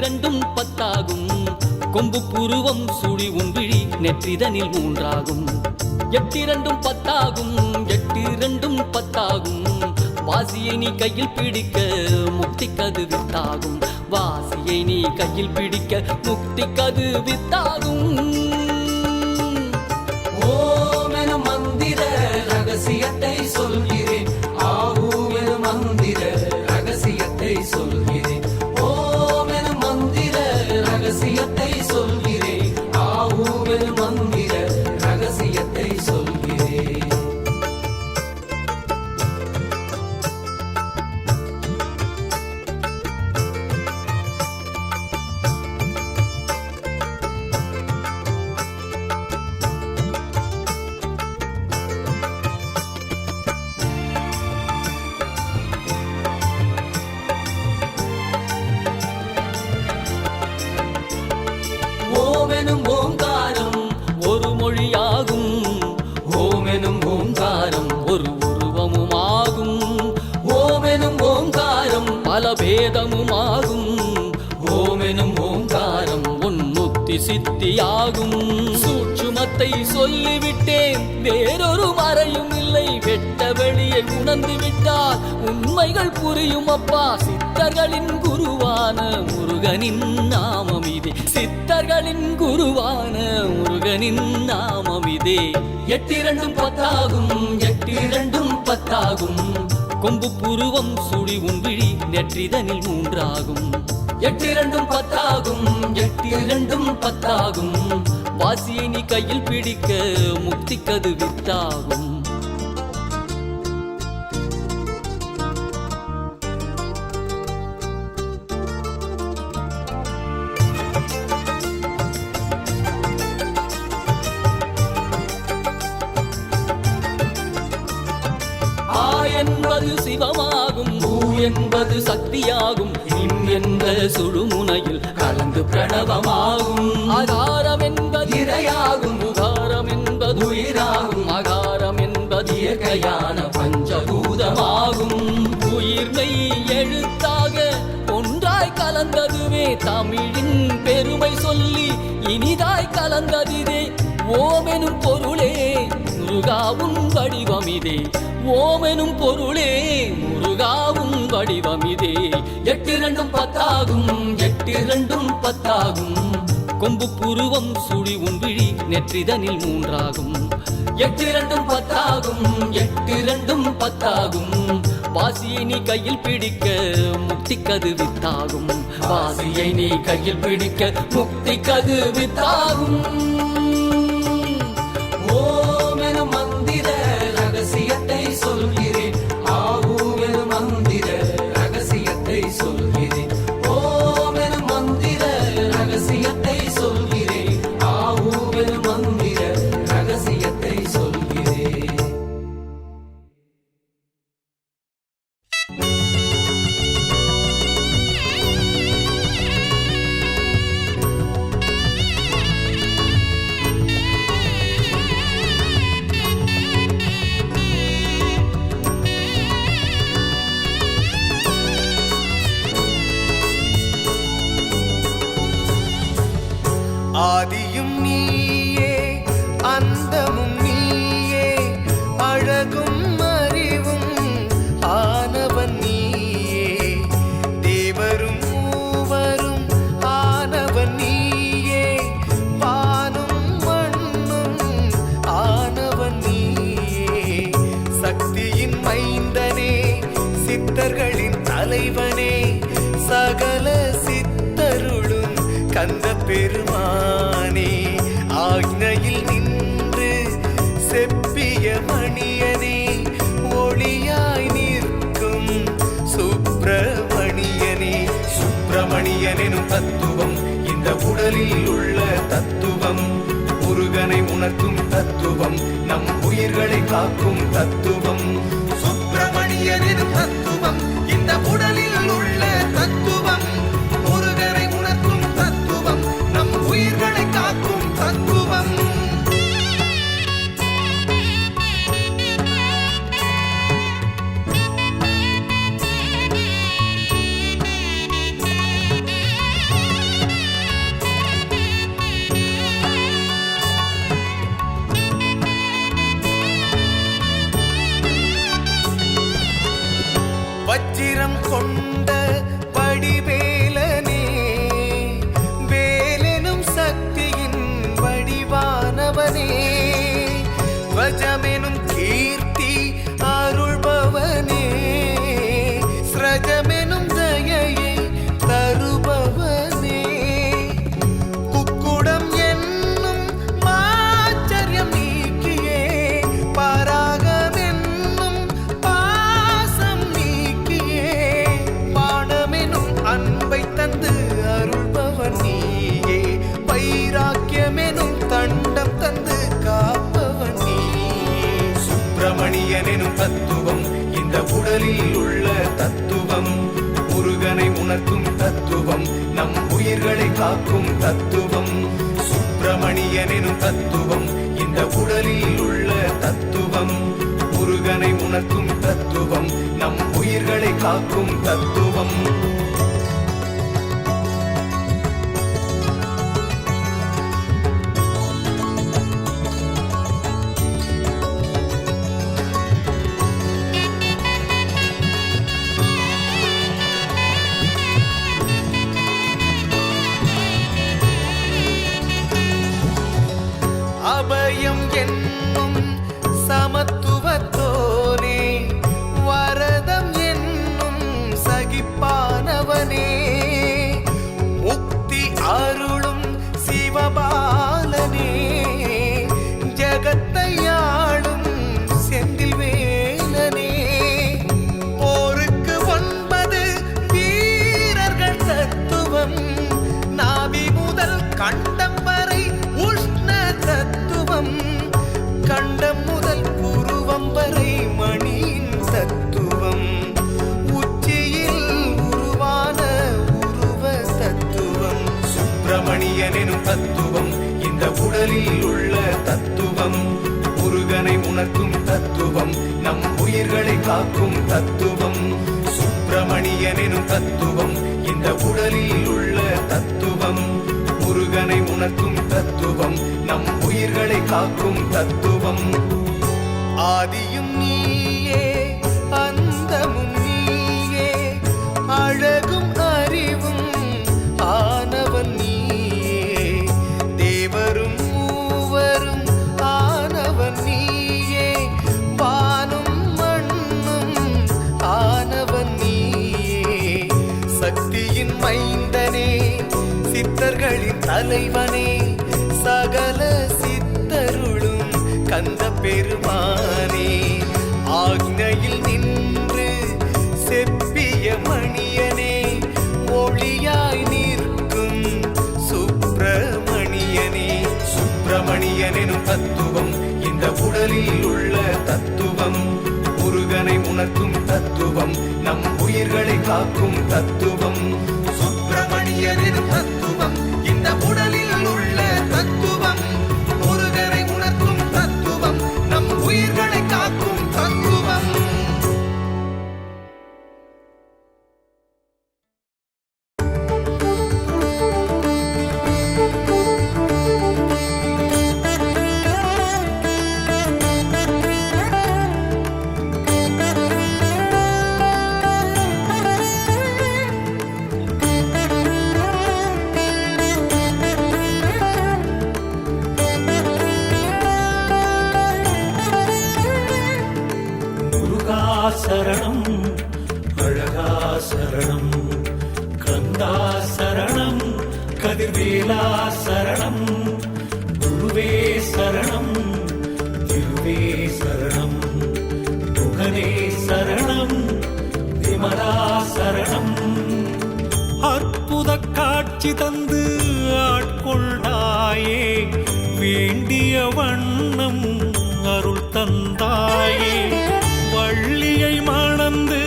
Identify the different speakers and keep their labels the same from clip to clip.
Speaker 1: இரண்டும் பத்தாகும். பத்தாகும் கொம்பு புருவம் சுழி உன்விழி நெற்றிதனில் மூன்றாகும். எட்டிரண்டும் பத்தாகும் எட்டிரண்டும் பத்தாகும். வாசியை நீ கையில் பிடிக்க முக்தி கது வித்தாகும். வாசியை நீ கையில் பிடிக்க முக்தி கது வித்தாகும். பல பேதமுமாகும்
Speaker 2: ஓமெனும் ஓங்காரம்
Speaker 1: உன்முக்தி சித்தியாகும். சூட்சுமத்தை சொல்லிவிட்டேன் வேறொரு மறையும் இல்லை. வெட்ட வெளியை உணர்ந்து விட்டால் உண்மைகள் புரியும் அப்பா. சித்தர்களின் குருவான முருகனின் நாமம் இதே. சித்தர்களின் குருவான முருகனின் நாமம் இதே.
Speaker 2: எட்டிரண்டும் பத்தாகும் எட்டிரண்டும் பத்தாகும்.
Speaker 1: கொம்பு புருவம் சுழி உன்விழி நெற்றிதனில் மூன்றாகும்.
Speaker 2: எட்டிரண்டும் பத்தாகும் எட்டிரண்டும் பத்தாகும்.
Speaker 1: வாசியை நீ கையில் பிடிக்க முக்தி கது வித்தாகும் சுழுமுனையில் கலந்து பிரணவமாகும். ஆகாரம் என்பது இரையாகும். உகாரம் என்பது உயிராகும். அகாரம் என்பது இயற்கையான பஞ்சபூதமாகும். உயிர்மை எழுத்தாக ஒன்றாய் கலந்ததுவே தமிழின் பெருமை சொல்லி இனிதாய் கலந்ததிதே ஓமெனும் பொருளே முருகாவும் வடிவமிதே. ஓமெனும் பொருளே முருகாவும் வடிவமிதே.
Speaker 2: எட்டு ரெண்டும் பத்தாகும் எட்டு ரெண்டும் பத்தாகும்.
Speaker 1: கொம்பு புருவம் சுழி உன்விழி நெற்றிதனில் மூன்றாகும்.
Speaker 2: எட்டு ரெண்டும் பத்தாகும் எட்டு ரெண்டும் பத்தாகும்.
Speaker 1: வாசியை நீ கையில் பிடிக்க முக்தி கது வித்தாகும்
Speaker 2: வாசியை நீ கையில் பிடிக்க முக்தி கது வித்தாகும்
Speaker 3: பெருமானே ஆக்னையில் நின்று செப்பிய மணியனே ஒளியாய் நிற்கும் சுப்பிரமணியனே. சுப்பிரமணியனும் தத்துவம் இந்த உடலில் உள்ள தத்துவம். முருகனை உணர்த்தும் தத்துவம் நம் உயிர்களை காக்கும் தத்துவம். சுப்பிரமணியனும் தத்துவம் இந்த உடலில் தத்துவம். நம் உயிர்களை காக்கும் தத்துவம். சுப்பிரமணியன் எனும் தத்துவம். இந்த உடலில் உள்ள தத்துவம். முருகனை உணர்த்தும் தத்துவம். நம் உயிர்களை காக்கும் தத்துவம். ஆதியும் நீ பெருமானே ஆக்னையில் நின்று செப்பிய மணியனே ஒளியாய் நிற்கும் சுப்பிரமணியனே. சுப்பிரமணியனும் தத்துவம் இந்த உடலில் உள்ள
Speaker 4: அற்புத காட்சி தந்து ஆட்கொண்டாயே வேண்டிய வண்ணம் அருள் தந்தாயே. வள்ளியை மணந்து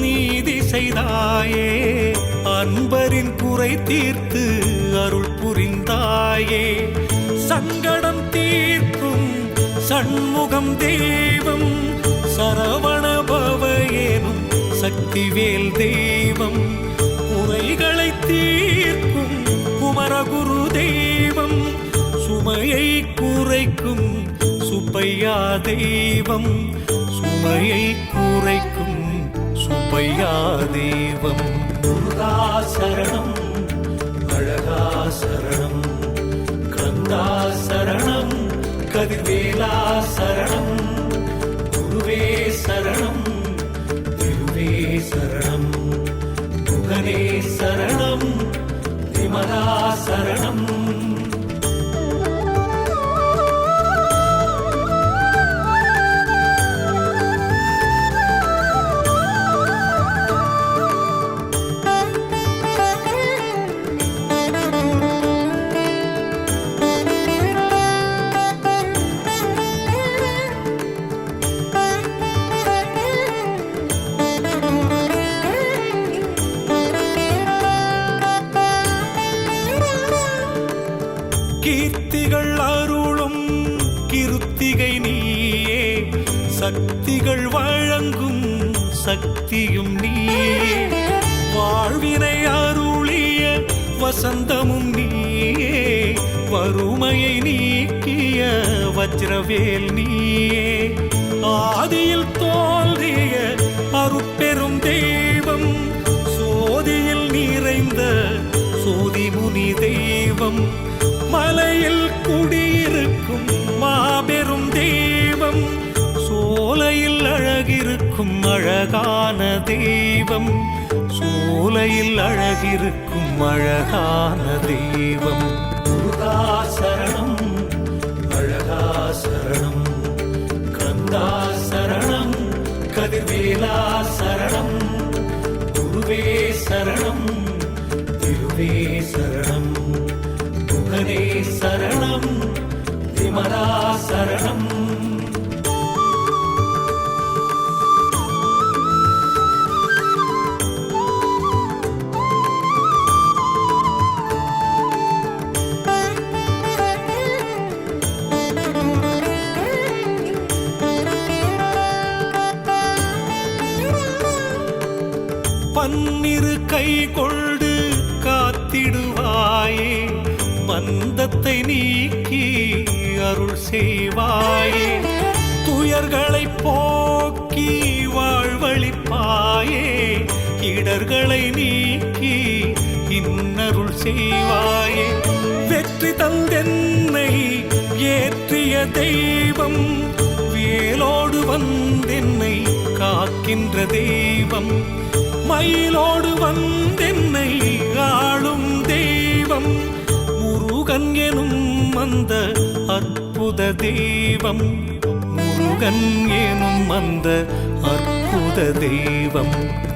Speaker 4: நீதி செய்தாயே. அன்பரின் குறை தீர்த்து அருள் புரிந்தாயே. சங்கடம் தீர்க்கும் சண்முகம் தெய்வம் சரவணபவ பவயேனும் சக்திவேல் தெய்வம். குரு தெய்வம் சுமையை குறைக்கும் சுப்பையா தெய்வம் சுமையை குறைக்கும் சுப்பையா தெய்வம். முருகா சரணம் அழகா சரணம் கந்தா சரணம் கதிர்வேலா சரணம் குருவே சரணம் திருவே சரணம் శరణం. வஜ்ரவேல் நீயே. ஆதியில் தோன்றிய அருட்பெரும் தெய்வம் சோதியில் நிறைந்த சோதி முனி தெய்வம் மலையில் குடியிருக்கும் மாபெரும் தெய்வம் சோலையில் அழகிருக்கும் அழகான தெய்வம் சோலையில் அழகிருக்கும் அழகான தெய்வம். உதாசன கதிர்வேலா சரணம். குருவே சரணம். திருவே சரணம். குகனே சரணம். விமலா சரணம். கொண்டு காத்திடுவாயே. மந்தத்தை நீக்கி அருள் செய்வாயே. துயர்களை போக்கி வாழ்வழிப்பாயே. இடர்களை நீக்கி இன்னருள் செய்வாயே. வெற்றி தந்தென்னை ஏற்றிய தெய்வம் வேலோடு வந்தென்னை காக்கின்ற தெய்வம். மயிலோடு வந்தென்னை ஆளும் தெய்வம். முருகன் எனும் அந்த அற்புத தெய்வம். முருகன் எனும் அந்த அற்புத தெய்வம்.